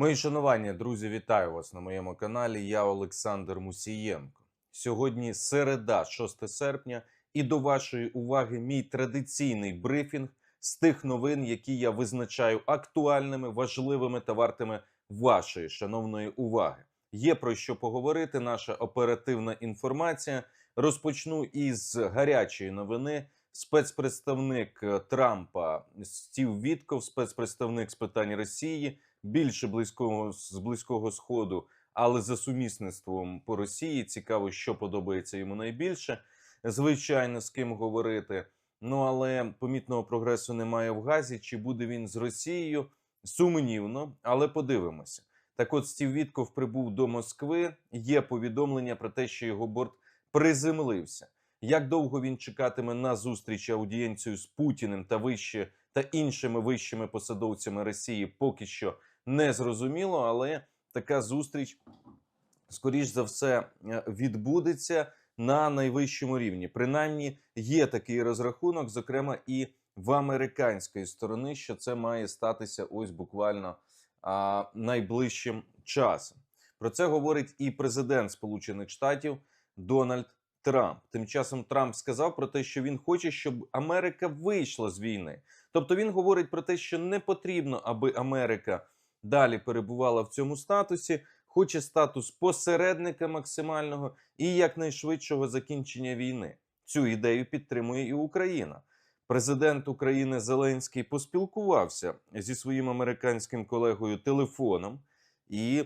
Мої шанування, друзі, вітаю вас на моєму каналі. Я Олександр Мусієнко. Сьогодні середа, 6 серпня, і до вашої уваги мій традиційний брифінг з тих новин, які я визначаю актуальними, важливими та вартими вашої шановної уваги. Є про що поговорити. Наша оперативна інформація. Розпочну із гарячої новини. Спецпредставник е, Трампа Стів Вітков, спецпредставник з питань Росії, більше близького з близького сходу, але за сумісництвом по Росії. Цікаво, що подобається йому найбільше. Звичайно, з ким говорити. Ну але помітного прогресу немає в Газі. Чи буде він з Росією? Сумнівно, але подивимося. Так, от Стів Вітков прибув до Москви. Є повідомлення про те, що його борт приземлився. Як довго він чекатиме на зустріч аудієнцію з Путіним та вище та іншими вищими посадовцями Росії, поки що не зрозуміло, але така зустріч, скоріш за все, е, відбудеться на найвищому рівні. Принаймні, є такий розрахунок, зокрема і в американської сторони, що це має статися ось буквально а, найближчим часом. Про це говорить і президент Сполучених Штатів Дональд Трамп. Тим часом Трамп сказав про те, що він хоче, щоб Америка вийшла з війни. Тобто він говорить про те, що не потрібно, аби Америка далі перебувала в цьому статусі, хоче статус посередника максимального і якнайшвидшого закінчення війни. Цю ідею підтримує і Україна. Президент України Зеленський поспілкувався зі своїм американським колегою телефоном і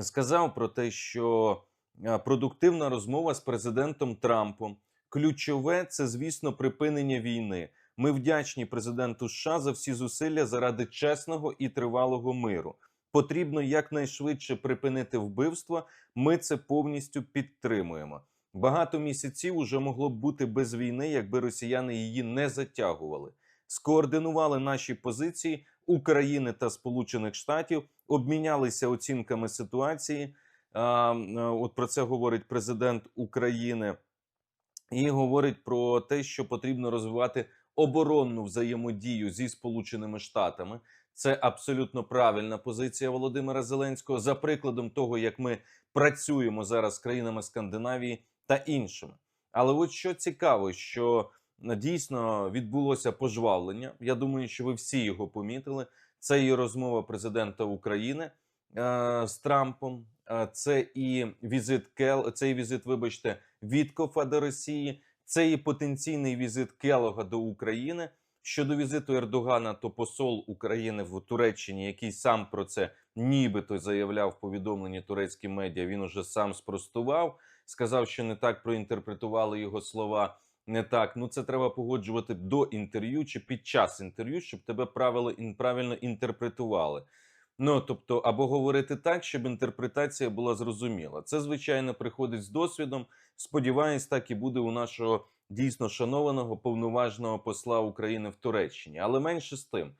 сказав про те, що е, продуктивна розмова з президентом Трампом. Ключове це, звісно, припинення війни. Ми вдячні президенту США за всі зусилля заради чесного і тривалого миру. Потрібно якнайшвидше припинити вбивства. Ми це повністю підтримуємо. Багато місяців уже могло б бути без війни, якби росіяни її не затягували. Скоординували наші позиції України та Сполучених Штатів, обмінялися оцінками ситуації. От про це говорить президент України, і говорить про те, що потрібно розвивати оборонну взаємодію зі Сполученими Штатами. Це абсолютно правильна позиція Володимира Зеленського за прикладом того, як ми працюємо зараз з країнами Скандинавії та іншими. Але от що цікаво, що дійсно відбулося пожвавлення. Я думаю, що ви всі його помітили. Це і розмова президента України е, з Трампом. е, Це і візит Кел, це і візит, вибачте, Віткофа до Росії. Це і потенційний візит Келога до України. Щодо візиту Ердогана, то посол України в Туреччині, який сам про це нібито заявляв в повідомленні турецькі медіа, він уже сам спростував, сказав, що не так проінтерпретували його слова. Не так, ну це треба погоджувати до інтерв'ю чи під час інтерв'ю, щоб тебе правило правильно інтерпретували. Ну тобто, або говорити так, щоб інтерпретація була зрозуміла. Це звичайно приходить з досвідом. Сподіваюсь, так і буде у нашого дійсно шанованого повноважного посла України в Туреччині. Але менше з тим,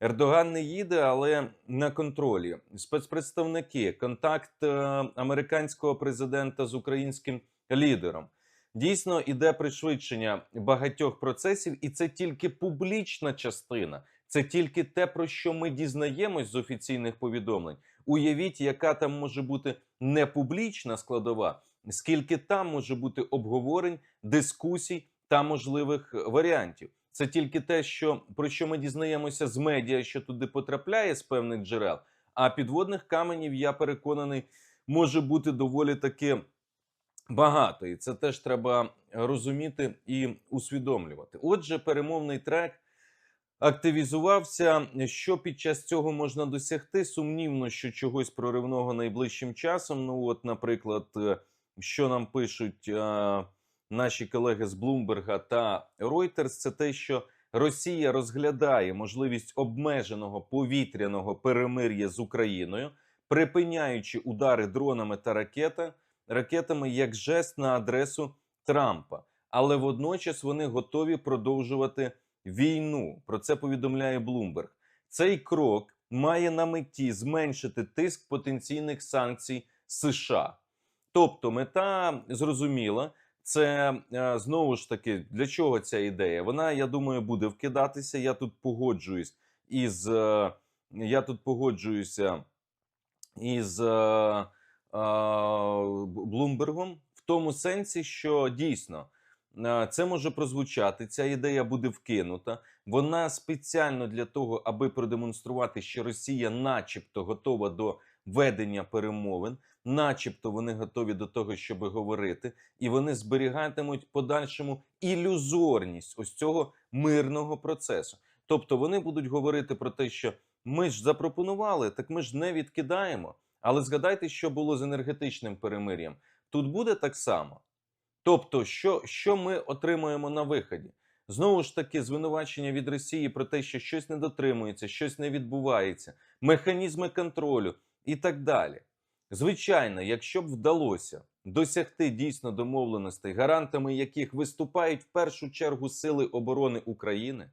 Ердоган не їде, але на контролі. Спецпредставники, контакт е, американського президента з українським лідером. Дійсно іде пришвидшення багатьох процесів, і це тільки публічна частина. Це тільки те, про що ми дізнаємось з офіційних повідомлень. Уявіть, яка там може бути не публічна складова, скільки там може бути обговорень, дискусій та можливих варіантів. Це тільки те, що про що ми дізнаємося з медіа, що туди потрапляє з певних джерел. А підводних каменів, я переконаний, може бути доволі таки багато, і це теж треба розуміти і усвідомлювати. Отже, перемовний трек активізувався. Що під час цього можна досягти? Сумнівно, що чогось проривного найближчим часом. Ну, от, наприклад, е, що нам пишуть е, наші колеги з Блумберга та Reuters, це те, що Росія розглядає можливість обмеженого повітряного перемир'я з Україною, припиняючи удари дронами та ракета, ракетами як жест на адресу Трампа. Але водночас вони готові продовжувати війну. Про це повідомляє Блумберг. Цей крок має на меті зменшити тиск потенційних санкцій США. Тобто, мета зрозуміла, це е, знову ж таки для чого ця ідея? Вона, я думаю, буде вкидатися. Я тут погоджуюсь із е, я тут погоджуюся із е, Блумбергом в тому сенсі, що дійсно це може прозвучати. Ця ідея буде вкинута. Вона спеціально для того, аби продемонструвати, що Росія, начебто, готова до ведення перемовин, начебто, вони готові до того, щоб говорити, і вони зберігатимуть подальшому ілюзорність ось цього мирного процесу. Тобто вони будуть говорити про те, що ми ж запропонували, так ми ж не відкидаємо. Але згадайте, що було з енергетичним перемир'ям. Тут буде так само. Тобто, що, що ми отримуємо на виході? Знову ж таки, звинувачення від Росії про те, що щось не дотримується, щось не відбувається, механізми контролю і так далі. Звичайно, якщо б вдалося досягти дійсно домовленостей, гарантами яких виступають в першу чергу Сили оборони України,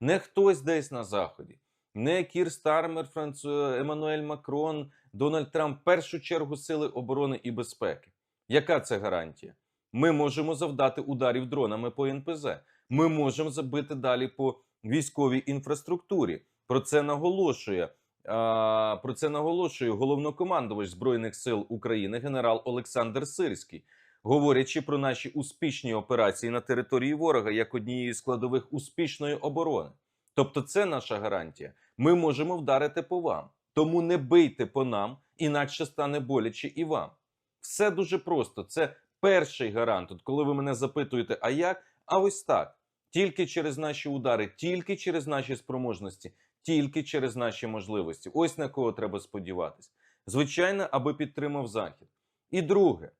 не хтось десь на Заході, не Кір Стармер, Франц... Еммануель Макрон, Дональд Трамп, в першу чергу Сили оборони і безпеки. Яка це гарантія? Ми можемо завдати ударів дронами по НПЗ. Ми можемо забити далі по військовій інфраструктурі. Про це наголошує. а, Про це наголошує головнокомандувач збройних сил України генерал Олександр Сирський, говорячи про наші успішні операції на території ворога як однієї складових успішної оборони. Тобто, це наша гарантія. Ми можемо вдарити по вам. Тому не бийте по нам, інакше стане боляче і вам. Все дуже просто. Це перший гарант. От коли ви мене запитуєте, а як? А ось так. Тільки через наші удари, тільки через наші спроможності, тільки через наші можливості. Ось на кого треба сподіватись. Звичайно, аби підтримав Захід. І друге,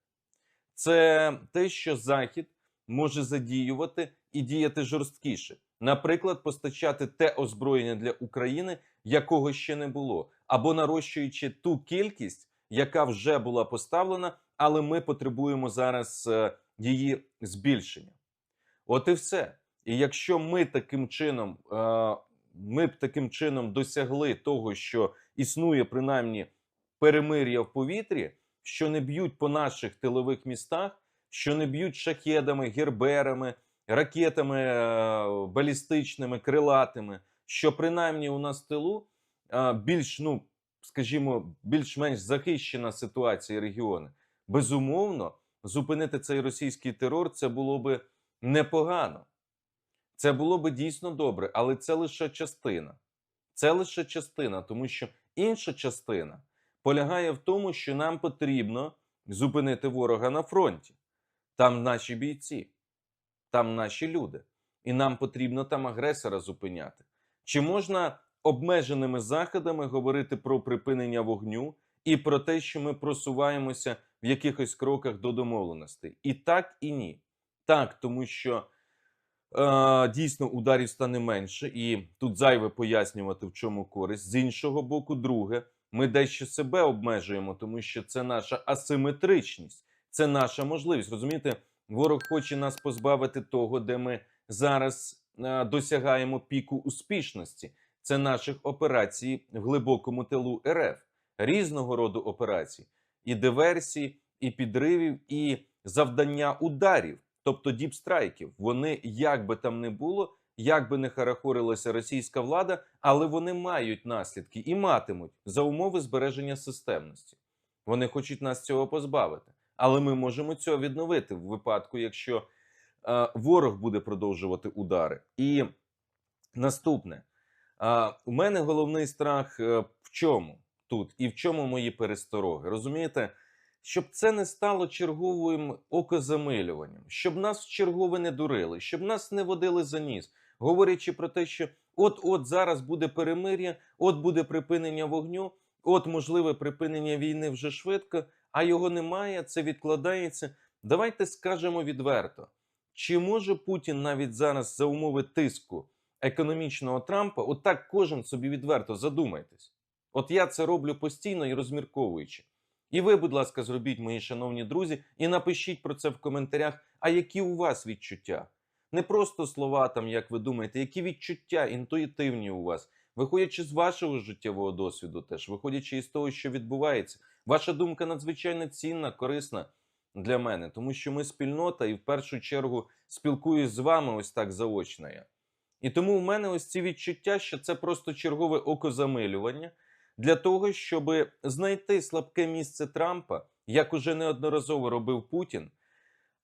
це те, що Захід може задіювати і діяти жорсткіше. Наприклад, постачати те озброєння для України, якого ще не було, або нарощуючи ту кількість, яка вже була поставлена, але ми потребуємо зараз е, її збільшення. От і все. І якщо ми таким чином, е, ми б таким чином досягли того, що існує принаймні перемир'я в повітрі, що не б'ють по наших тилових містах, що не б'ють шахедами, герберами, ракетами е, балістичними, крилатими, що принаймні у нас в тилу більш, ну скажімо, більш-менш захищена ситуація регіону. Безумовно, зупинити цей російський терор це було би непогано. Це було би дійсно добре, але це лише частина. Це лише частина, тому що інша частина полягає в тому, що нам потрібно зупинити ворога на фронті. Там наші бійці, там наші люди, і нам потрібно там агресора зупиняти. Чи можна обмеженими заходами говорити про припинення вогню і про те, що ми просуваємося в якихось кроках до домовленостей? І так, і ні. Так, тому що е, дійсно ударів стане менше, і тут зайве пояснювати, в чому користь. З іншого боку, друге, ми дещо себе обмежуємо, тому що це наша асиметричність, це наша можливість. Розумієте, ворог хоче нас позбавити того, де ми зараз е, досягаємо піку успішності. Це наших операцій в глибокому тилу РФ, різного роду операцій, і диверсій, і підривів, і завдання ударів, тобто діпстрайків. Вони як би там не було, як би не харахорилася російська влада, але вони мають наслідки і матимуть за умови збереження системності. Вони хочуть нас цього позбавити, але ми можемо цього відновити в випадку, якщо е, ворог буде продовжувати удари. І наступне. А у мене головний страх е, в чому тут і в чому мої перестороги? Розумієте, щоб це не стало черговим окозамилюванням, щоб нас чергове не дурили, щоб нас не водили за ніс, говорячи про те, що от-от зараз буде перемир'я, от буде припинення вогню, от можливе припинення війни вже швидко, а його немає, це відкладається. Давайте скажемо відверто, чи може Путін навіть зараз за умови тиску економічного Трампа, отак кожен собі відверто задумайтесь. От я це роблю постійно і розмірковуючи. І ви, будь ласка, зробіть, мої шановні друзі, і напишіть про це в коментарях. А які у вас відчуття? Не просто слова, там, як ви думаєте, які відчуття інтуїтивні у вас, виходячи з вашого життєвого досвіду, теж виходячи із того, що відбувається, ваша думка надзвичайно цінна, корисна для мене, тому що ми спільнота, і в першу чергу спілкуюсь з вами ось так заочно. я. І тому в мене ось ці відчуття, що це просто чергове окозамилювання для того, щоб знайти слабке місце Трампа, як уже неодноразово робив Путін,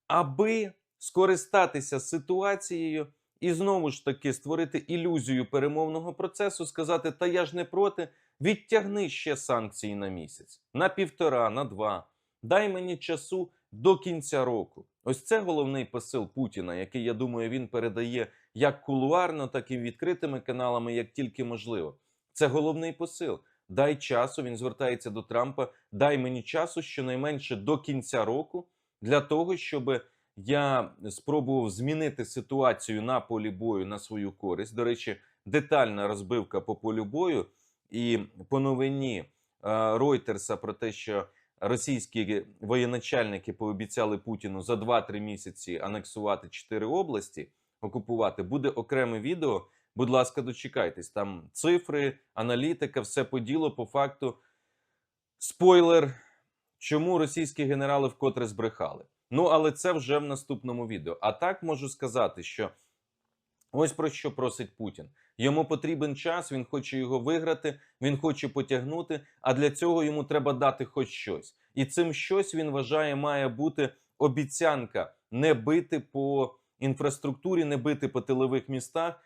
аби скористатися ситуацією і знову ж таки створити ілюзію перемовного процесу, сказати: Та я ж не проти, відтягни ще санкції на місяць, на півтора, на два. Дай мені часу до кінця року. Ось це головний посил Путіна, який я думаю, він передає як кулуарно, так і відкритими каналами, як тільки можливо. Це головний посил. Дай часу. Він звертається до Трампа. Дай мені часу щонайменше до кінця року для того, щоб я спробував змінити ситуацію на полі бою на свою користь. До речі, детальна розбивка по полю бою і по новині Ройтерса про те, що російські воєначальники пообіцяли Путіну за 2-3 місяці анексувати 4 області, окупувати. Буде окреме відео. Будь ласка, дочекайтесь. Там цифри, аналітика, все по ділу, по факту. Спойлер, чому російські генерали вкотре збрехали. Ну, але це вже в наступному відео. А так можу сказати, що ось про що просить Путін. Йому потрібен час, він хоче його виграти, він хоче потягнути. А для цього йому треба дати хоч щось. І цим щось він вважає, має бути обіцянка не бити по інфраструктурі, не бити по тилових містах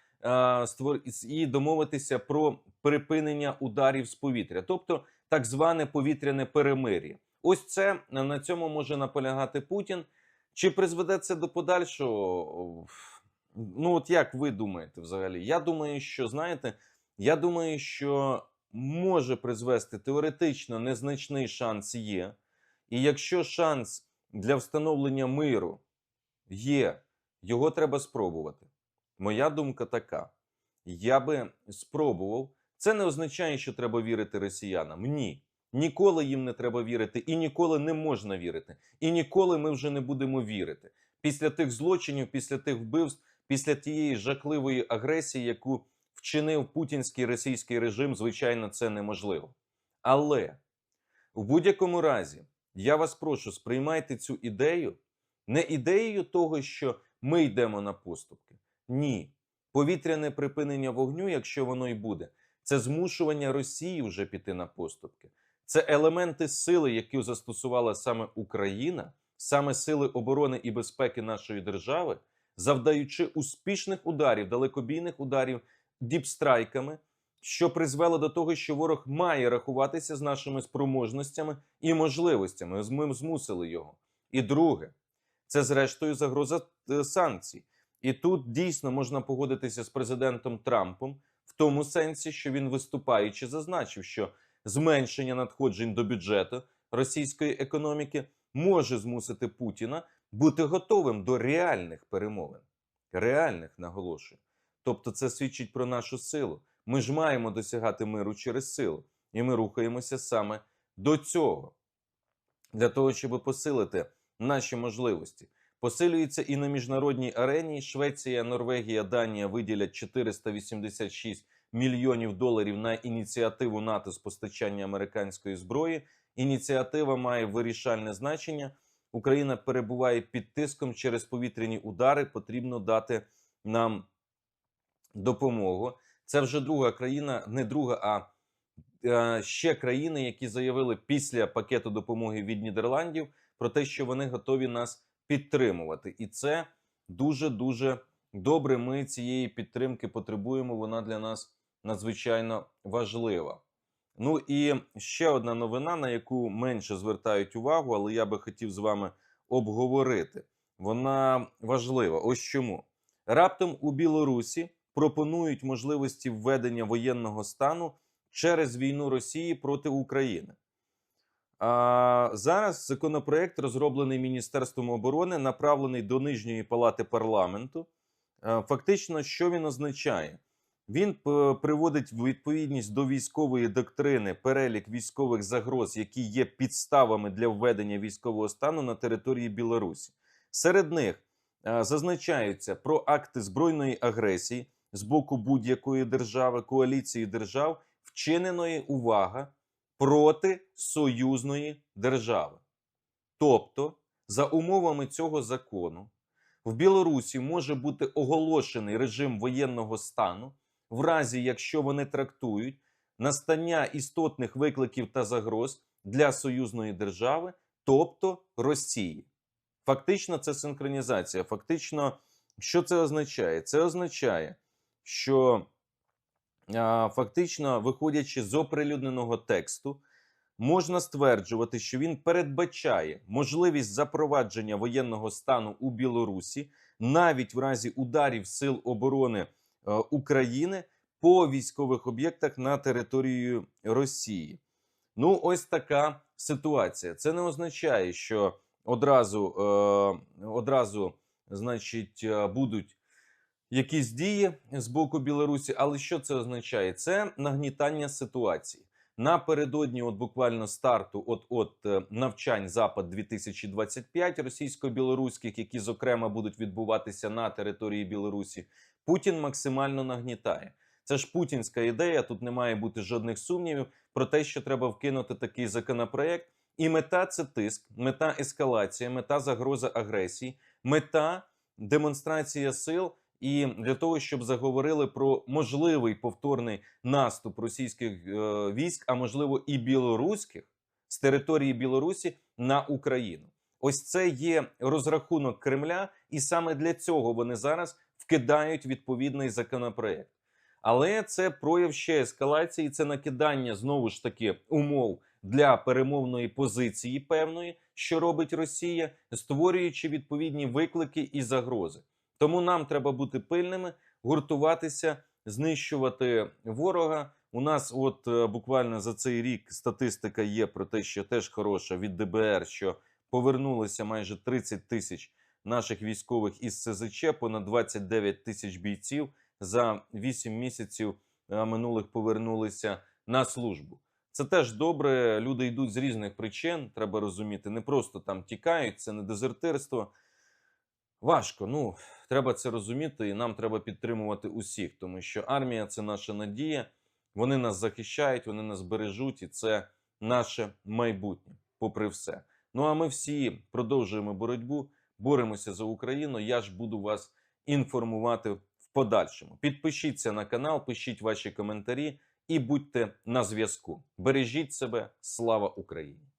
і домовитися про припинення ударів з повітря, тобто так зване повітряне перемир'я. Ось це на цьому може наполягати Путін. Чи призведе це до подальшого? Ну, от як ви думаєте взагалі? Я думаю, що знаєте, я думаю, що може призвести теоретично незначний шанс є. І якщо шанс для встановлення миру є, його треба спробувати. Моя думка така: я би спробував. Це не означає, що треба вірити росіянам. Ні. Ніколи їм не треба вірити, і ніколи не можна вірити. І ніколи ми вже не будемо вірити. Після тих злочинів, після тих вбивств, після тієї жахливої агресії, яку вчинив путінський російський режим, звичайно, це неможливо. Але в будь-якому разі я вас прошу, сприймайте цю ідею не ідеєю того, що ми йдемо на поступки. Ні. Повітряне припинення вогню, якщо воно й буде, це змушування Росії вже піти на поступки. Це елементи сили, які застосувала саме Україна, саме сили оборони і безпеки нашої держави, завдаючи успішних ударів, далекобійних ударів діпстрайками, що призвело до того, що ворог має рахуватися з нашими спроможностями і можливостями. Ми змусили його. І друге, це зрештою загроза е, санкцій. І тут дійсно можна погодитися з президентом Трампом в тому сенсі, що він виступаючи зазначив, що зменшення надходжень до бюджету російської економіки може змусити Путіна бути готовим до реальних перемовин. Реальних наголошую. Тобто, це свідчить про нашу силу. Ми ж маємо досягати миру через силу, і ми рухаємося саме до цього для того, щоб посилити наші можливості. Посилюється і на міжнародній арені. Швеція, Норвегія, Данія виділять 486 мільйонів доларів на ініціативу НАТО з постачання американської зброї. Ініціатива має вирішальне значення. Україна перебуває під тиском через повітряні удари. Потрібно дати нам допомогу. Це вже друга країна, не друга, а е, ще країни, які заявили після пакету допомоги від Нідерландів про те, що вони готові нас підтримувати, і це дуже дуже добре. Ми цієї підтримки потребуємо. Вона для нас надзвичайно важлива. Ну і ще одна новина, на яку менше звертають увагу, але я би хотів з вами обговорити. Вона важлива. Ось чому раптом у Білорусі пропонують можливості введення воєнного стану через війну Росії проти України. А зараз законопроект, розроблений Міністерством оборони, направлений до нижньої палати парламенту. Фактично, що він означає? Він приводить в відповідність до військової доктрини перелік військових загроз, які є підставами для введення військового стану на території Білорусі. Серед них зазначаються про акти збройної агресії з боку будь-якої держави, коаліції держав, вчиненої увага проти союзної держави. Тобто, за умовами цього закону, в Білорусі може бути оголошений режим воєнного стану, в разі якщо вони трактують настання істотних викликів та загроз для союзної держави, тобто Росії. Фактично, це синхронізація. Фактично, що це означає? Це означає, що фактично, виходячи з оприлюдненого тексту, можна стверджувати, що він передбачає можливість запровадження воєнного стану у Білорусі навіть в разі ударів Сил оборони е, України по військових об'єктах на території Росії. Ну, ось така ситуація. Це не означає, що одразу, е, одразу значить, е, будуть якісь дії з боку Білорусі. Але що це означає? Це нагнітання ситуації. Напередодні, от буквально старту, от от е, навчань Запад 2025 російсько-білоруських, які зокрема будуть відбуватися на території Білорусі, Путін максимально нагнітає. Це ж путінська ідея. Тут не має бути жодних сумнівів про те, що треба вкинути такий законопроект. І мета це тиск, мета ескалація, мета загроза агресії, мета демонстрація сил. І для того, щоб заговорили про можливий повторний наступ російських е, військ, а можливо і білоруських з території Білорусі на Україну. Ось це є розрахунок Кремля, і саме для цього вони зараз вкидають відповідний законопроект. Але це прояв ще ескалації, це накидання знову ж таки умов для перемовної позиції певної, що робить Росія, створюючи відповідні виклики і загрози. Тому нам треба бути пильними, гуртуватися, знищувати ворога. У нас, от е, буквально за цей рік, статистика є про те, що теж хороша від ДБР, що повернулося майже 30 тисяч наших військових із СЗЧ, понад 29 тисяч бійців за 8 місяців е, минулих повернулися на службу. Це теж добре. Люди йдуть з різних причин. Треба розуміти, не просто там тікають, це не дезертирство. Важко, ну треба це розуміти, і нам треба підтримувати усіх, тому що армія це наша надія. Вони нас захищають, вони нас бережуть, і це наше майбутнє, попри все. Ну а ми всі продовжуємо боротьбу, боремося за Україну. Я ж буду вас інформувати в подальшому. Підпишіться на канал, пишіть ваші коментарі і будьте на зв'язку. Бережіть себе, слава Україні!